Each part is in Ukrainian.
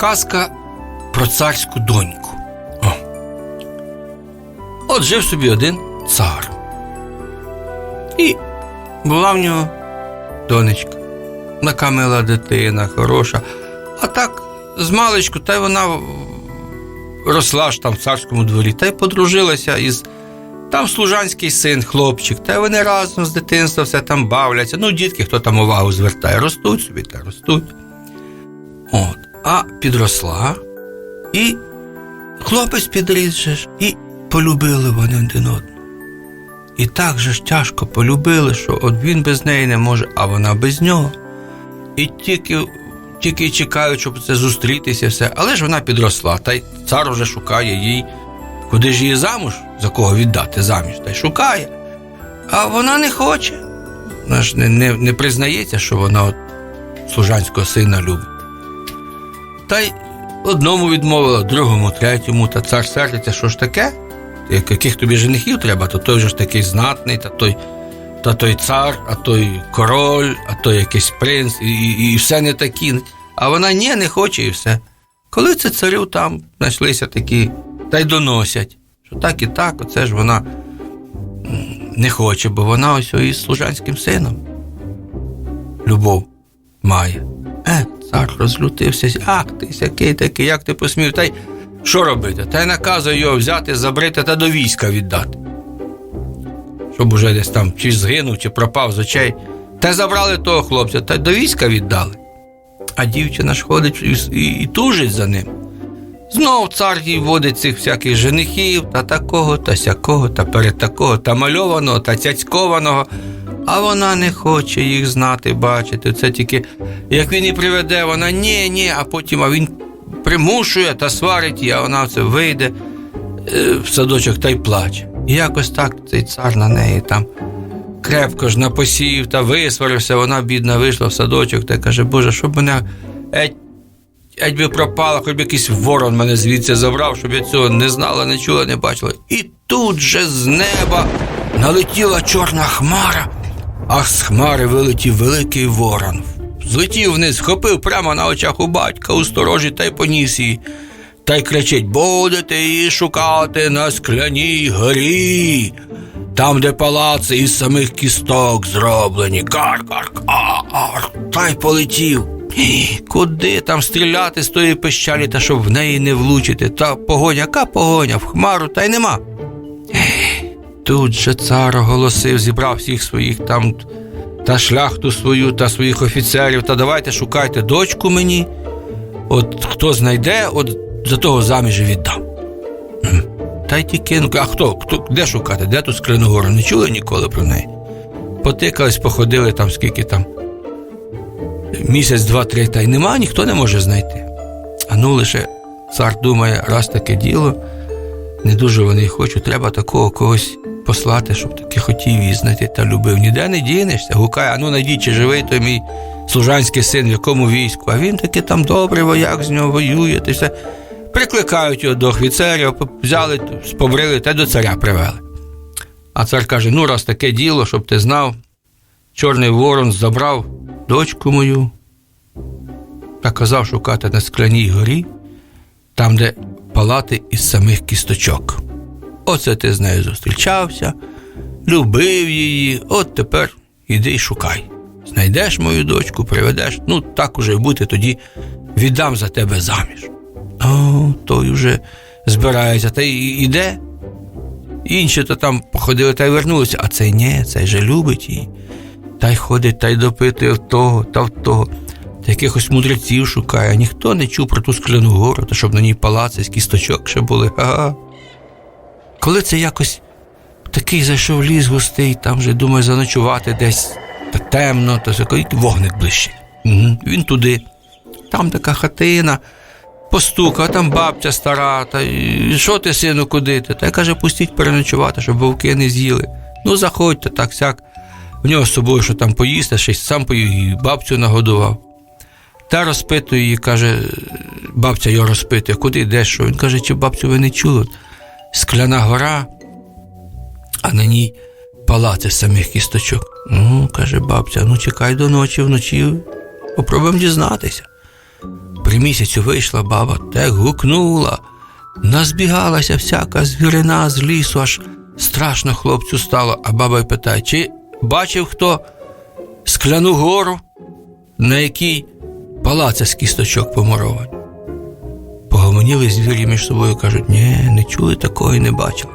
Казка про царську доньку. О. От жив собі один цар. І була в нього донечка. Така мила дитина, хороша. А так, з маличку, та й вона росла ж там в царському дворі, та й подружилася із там служанський син, хлопчик, та вони разом з дитинства все там бавляться. Ну, дітки, хто там увагу звертає, ростуть собі та ростуть. От. А підросла, і хлопець підріс же ж, і полюбили вони один одного. І так же ж тяжко полюбили, що от він без неї не може, а вона без нього. І тільки, тільки чекають, щоб це зустрітися, все. Але ж вона підросла, та й цар вже шукає їй, куди ж її замуж, за кого віддати заміж, та й шукає. А вона не хоче. Вона ж не, не, не признається, що вона от служанського сина любить. Та й одному відмовила, другому, третьому, та цар сердиться, що ж таке? Яких тобі женихів треба, то той же ж такий знатний, та той, та той цар, а той король, а той якийсь принц, і, і, і все не такі. А вона ні, не хоче, і все. Коли це царю там знайшлися такі, та й доносять, що так і так, оце ж вона не хоче, бо вона ось із служанським сином. Любов має. Е, цар розлютився. Ах ти сякий такий, як ти посмів? Та й що робити? Та й наказує його взяти, забрити та до війська віддати. Щоб уже десь там чи згинув, чи пропав з очей. Та забрали того хлопця, та й до війська віддали. А дівчина ж ходить і, і, і тужить за ним. Знов цар їй водить цих всяких женихів, та такого, та сякого, та перед такого, та мальованого, та цяцькованого. А вона не хоче їх знати, бачити. Це тільки як він і приведе, вона ні, ні, а потім а він примушує та сварить її, а вона це вийде е, в садочок та й плаче. І якось так цей цар на неї там крепко ж напосів та висварився, вона бідна вийшла в садочок та каже, Боже, щоб мене еть, еть би пропала, хоч би якийсь ворон мене звідси забрав, щоб я цього не знала, не чула, не бачила. І тут же з неба налетіла чорна хмара, а з хмари вилетів великий ворон. Злетів вниз, схопив прямо на очах у батька у сторожі та й поніс її. Та й кричить: будете її шукати на скляній горі, там, де палаци із самих кісток зроблені. Кар-кар-кар. Та й полетів. Куди там стріляти з тої пещалі, та щоб в неї не влучити? Та погоня, яка погоня, в хмару, та й нема. Тут же цар оголосив, зібрав всіх своїх там та шляхту свою, та своїх офіцерів, та давайте шукайте дочку мені. От хто знайде, от за того заміж віддам. Та й тільки, ну, а хто? хто? Де шукати? Де тут Скляну гору? Не чули ніколи про неї. Потикались, походили там, скільки там. Місяць, два, три, та й нема, ніхто не може знайти. А ну лише цар думає, раз таке діло, не дуже вони хочуть, треба такого когось послати, щоб таки хотів її знайти та любив. Ніде не дінешся, гукає, а ну найдіть, чи живий той мій служанський син, в якому війську. А він таки там добрий вояк з нього воює, та все. Прикликають його до офіцерів, взяли, спобрили та до царя привели. А цар каже: ну, раз таке діло, щоб ти знав, чорний ворон забрав дочку мою та казав шукати на скляній горі, там, де палати із самих кісточок. Оце ти з нею зустрічався, любив її, от тепер іди й шукай. Знайдеш мою дочку, приведеш, ну так уже й бути, тоді віддам за тебе заміж. О, той вже збирається, та й іде. Інші то там походили та й вернулися, а цей ні, цей же любить її. Та й ходить, та й допитує в того та в того. Та якихось мудреців шукає, а ніхто не чув про ту скляну гору, та щоб на ній палаци з кісточок ще були. Ага. Коли це якось такий зайшов ліс густий, там вже думає заночувати десь та темно, та який вогник ближче. Угу. Він туди. Там така хатина, постукав, а там бабця стара, та що ти, сину, куди ти? Та й каже, пустіть переночувати, щоб вовки не з'їли. Ну, заходьте, так сяк. В нього з собою, що там поїсти, й сам поїв і бабцю нагодував. Та розпитує її, каже, бабця його розпитує, куди йдеш, що? Він каже, чи бабцю ви не чули? Скляна гора, а на ній палаци з самих кісточок. Ну, каже бабця, ну чекай до ночі, вночі попробуємо дізнатися. при місяцю вийшла баба, так гукнула. Назбігалася всяка звірина з лісу, аж страшно хлопцю стало, а баба й питає, чи бачив хто скляну гору, на якій палаця з кісточок помуровані? Погомоніли звірі між собою, кажуть, ні, не чули такого і не бачили.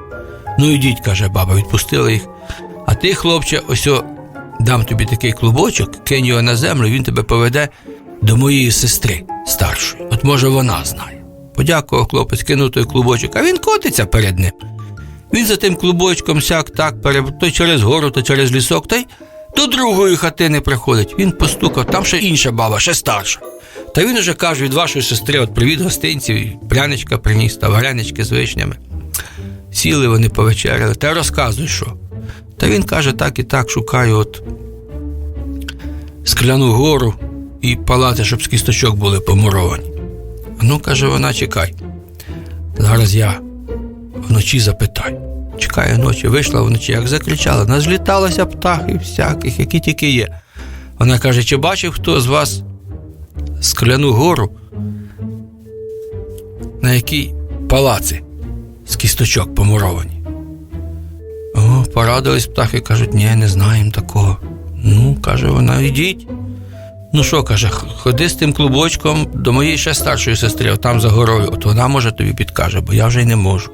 Ну ідіть, каже баба, відпустила їх. А ти, хлопче, ось дам тобі такий клубочок, кинь його на землю, він тебе поведе до моєї сестри старшої. От може вона знає. Подякував хлопець, кинув той клубочок, а він котиться перед ним. Він за тим клубочком сяк так то через гору, то через лісок, та й до другої хатини приходить. Він постукав, там ще інша баба, ще старша. Та він уже каже від вашої сестри, от привіт гостинців, пряничка приніс та варенички з вишнями. Сіли вони повечеряли, та розказуй, що. Та він каже, так і так шукаю от скляну гору і палати, щоб з кісточок були помуровані. Ну, каже вона, чекай. Зараз я вночі запитаю. Чекає ночі, вийшла вночі, як закричала, назліталося птахи всяких, які тільки є. Вона каже, чи бачив хто з вас скляну гору, на якій палаци з кісточок помуровані? О, порадились птахи, кажуть, ні, не знаємо такого. Ну, каже вона, йдіть. Ну що, каже, ходи з тим клубочком до моєї ще старшої сестри, от там за горою, от вона може тобі підкаже, бо я вже й не можу.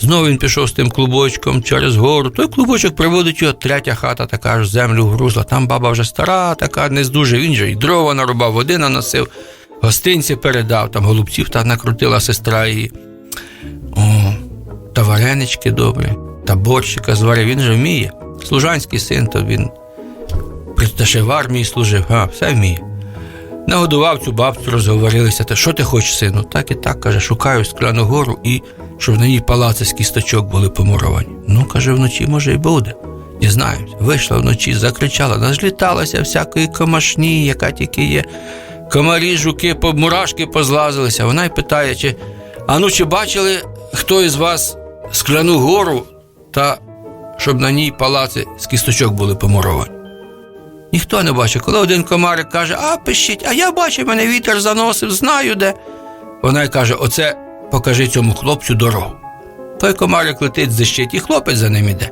Знову він пішов з тим клубочком через гору. Той клубочок приводить його, третя хата така аж землю вгрузла. Там баба вже стара, така не здуже. Він же й дрова нарубав, води наносив, гостинці передав, там голубців та накрутила сестра її. О, та варенички добрі, та борщика зварив, він же вміє. Служанський син, то він ще в армії служив, а, все вміє. Нагодував цю бабцю, розговорилися. Та що ти хочеш, сину? Так і так, каже, шукаю скляну гору і щоб на ній палаци з кісточок були помуровані. Ну, каже, вночі може й буде. Дізнаємось. Вийшла вночі, закричала, назліталася всякої комашні, яка тільки є. Комарі, жуки, мурашки позлазилися. Вона й питає, чи а ну чи бачили хто із вас скляну гору та щоб на ній палаци з кісточок були помуровані? Ніхто не бачив. Коли один комарик каже, а пишіть, а я бачив, мене вітер заносив, знаю де. Вона й каже: оце покажи цьому хлопцю дорогу. Той комарик летить зищить, і хлопець за ним іде.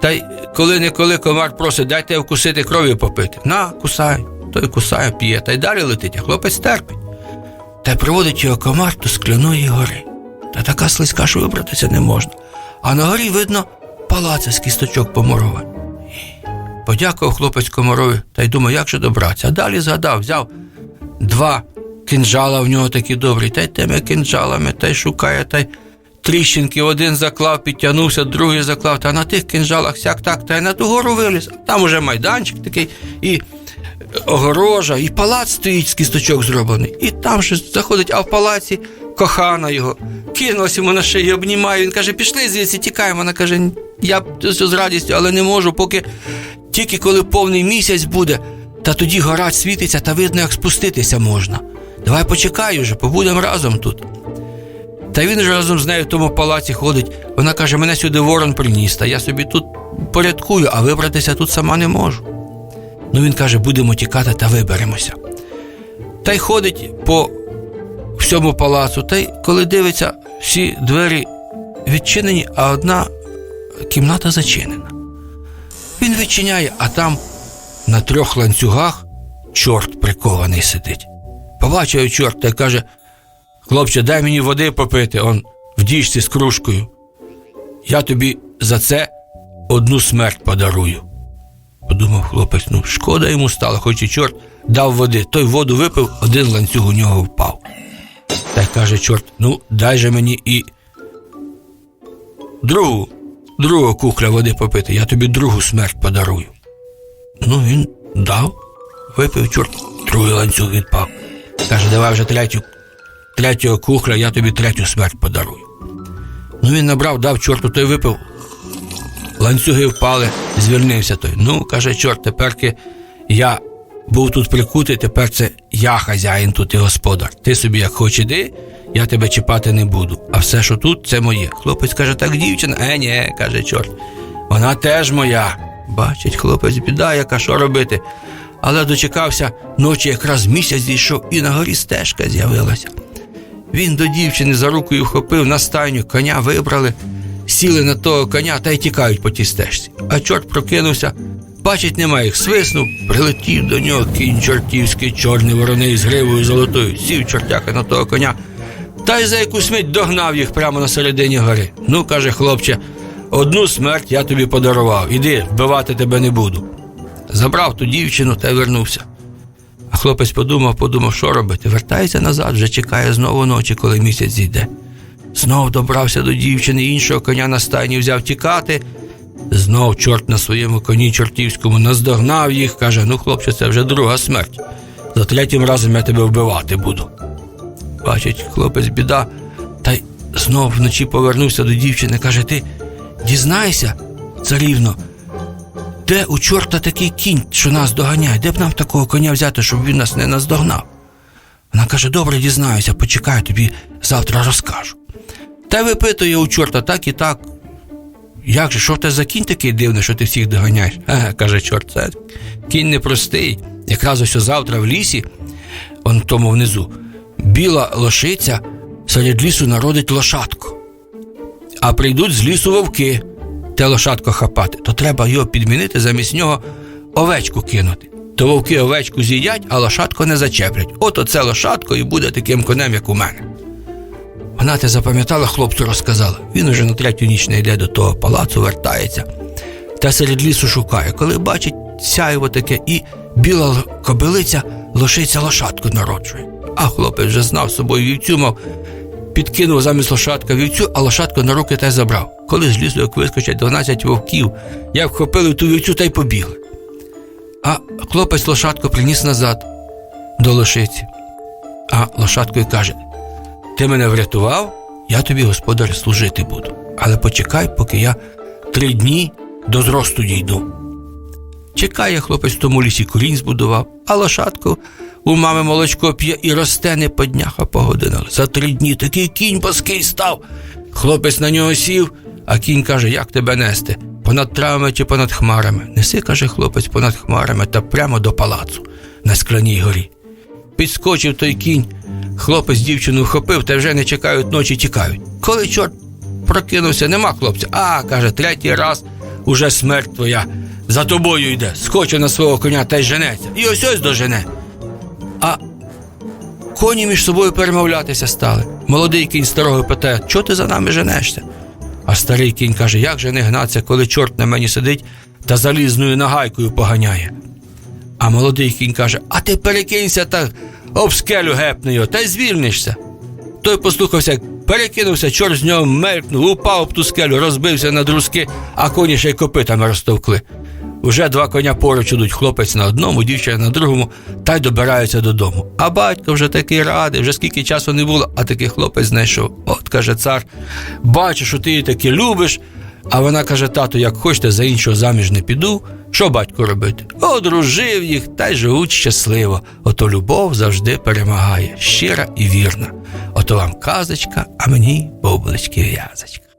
Та й коли не коли комар просить, дайте вкусити кров'ю попити. На, кусай. Той кусає, п'є, та й далі летить, а хлопець терпить. Та й приводить його комар до скляної гори. Та така слизька, що вибратися не можна. А на горі видно палаци з кісточок помуровані. Подякував хлопець комарові та й думав, як же добратися. А далі згадав, взяв два кинджала в нього такі добрі, та й тими кинджалами, та й шукає, та й тріщинки один заклав, підтягнувся, другий заклав, та на тих кинджалах сяк так, та й на ту гору виліз. Там уже майданчик такий, і огорожа, і палац стоїть з кісточок зроблений. І там ще заходить, а в палаці кохана його. Кинулась йому на шию, обнімає. Він каже, пішли звідси, тікаємо. Вона каже, я з радістю, але не можу, поки тільки коли повний місяць буде, та тоді гора світиться, та видно, як спуститися можна. Давай почекай уже, побудемо разом тут. Та він же разом з нею в тому палаці ходить. Вона каже, мене сюди ворон приніс, та я собі тут порядкую, а вибратися тут сама не можу. Ну він каже, будемо тікати та виберемося. Та й ходить по всьому палацу, та й коли дивиться, всі двері відчинені, а одна кімната зачинена. Він відчиняє, а там на трьох ланцюгах чорт прикований сидить. Побачив чорт та каже: Хлопче, дай мені води попити, он в діжці з кружкою. Я тобі за це одну смерть подарую. Подумав хлопець, ну шкода йому стало, хоч і чорт дав води. Той воду випив, один ланцюг у нього впав. Та й каже чорт, ну дай же мені і другу, другого кухля води попити, я тобі другу смерть подарую. Ну, він дав, випив чорт, другий ланцюг відпав. Каже, давай вже третю, третього кухля, я тобі третю смерть подарую. Ну він набрав, дав чорту, той випив, ланцюги впали, звільнився той. Ну, каже, чорт, теперки я був тут прикутий, тепер це я хазяїн тут і господар. Ти собі як хоч іди, я тебе чіпати не буду. А все, що тут, це моє. Хлопець каже, так дівчина, е, ні, каже чорт. Вона теж моя. Бачить, хлопець, біда, яка що робити. Але дочекався ночі, якраз місяць зійшов, і на горі стежка з'явилася. Він до дівчини за рукою вхопив на стайню, коня вибрали, сіли на того коня та й тікають по тій стежці. А чорт прокинувся, бачить, нема їх, свиснув, прилетів до нього кінь чортівський, чорний вороний з гривою золотою, сів чортяка на того коня, та й за якусь мить догнав їх прямо на середині гори. Ну, каже хлопче, одну смерть я тобі подарував, іди, вбивати тебе не буду. Забрав ту дівчину та вернувся. А хлопець подумав, подумав, що робити. Вертається назад, вже чекає знову ночі, коли місяць зійде. Знов добрався до дівчини, іншого коня на стайні взяв тікати. Знов чорт на своєму коні чортівському наздогнав їх, каже: ну, хлопче, це вже друга смерть. За третім разом я тебе вбивати буду. Бачить, хлопець біда, та й знов вночі повернувся до дівчини, каже: Ти дізнайся, царівно, де у чорта такий кінь, що нас доганяє? Де б нам такого коня взяти, щоб він нас не наздогнав? Вона каже: добре, дізнаюся, почекай, тобі завтра розкажу. Та випитує у чорта так і так. Як же, що тебе за кінь такий дивний, що ти всіх доганяєш? Ага, каже, чорт, це кінь непростий. Якраз ось завтра в лісі, он тому внизу, біла лошиця серед лісу народить лошадку. А прийдуть з лісу вовки те лошадко хапати, то треба його підмінити, замість нього овечку кинути. То вовки овечку з'їдять, а лошадку не зачеплять. От оце лошадко і буде таким конем, як у мене. Вона те запам'ятала, хлопцю розказала. Він уже на третю ніч не йде до того палацу, вертається. Та серед лісу шукає, коли бачить сяйво таке, і біла кобилиця лошиця лошадку народжує. А хлопець вже знав собою вівцю, мав, підкинув замість лошадка вівцю, а лошадку на руки та й забрав. Коли з лісу, як вискочать 12 вовків, як вхопили ту вівцю та й побігли. А хлопець лошадку приніс назад до лошиці. А лошадкою каже: Ти мене врятував, я тобі, господар, служити буду. Але почекай, поки я три дні до зросту дійду. Чекає хлопець в тому лісі курінь збудував, а лошадку у мами молочко п'є і росте не по днях, а по годинах. За три дні такий кінь паский став. Хлопець на нього сів, а кінь каже, як тебе нести? Понад травами чи понад хмарами? Неси, каже хлопець, понад хмарами та прямо до палацу на скляній горі. Підскочив той кінь, хлопець дівчину вхопив та вже не чекають ночі, тікають. Коли чорт прокинувся, нема хлопця. А, каже, третій раз уже смерть твоя за тобою йде. Скочив на свого коня та й женеться. І ось ось дожене. А коні між собою перемовлятися стали. Молодий кінь старого питає, чого ти за нами женешся? А старий кінь каже, як же не гнатися, коли чорт на мені сидить та залізною нагайкою поганяє. А молодий кінь каже: А ти перекинься та об скелю гепни його, та й звільнишся. Той послухався, перекинувся, чорт з нього мелькнув, упав об ту скелю, розбився на друзки, а коні ще й копитами розтовкли. Уже два коня поруч ідуть, хлопець на одному, дівчина на другому, та й добираються додому. А батько вже такий радий, вже скільки часу не було, а такий хлопець знайшов. От каже цар, бачу, що ти її таки любиш. А вона каже: тату, як хочете, за іншого заміж не піду. Що батько робити? Одружив їх та й живуть щасливо. Ото любов завжди перемагає, щира і вірна. Ото вам казочка, а мені бублички в'язочка.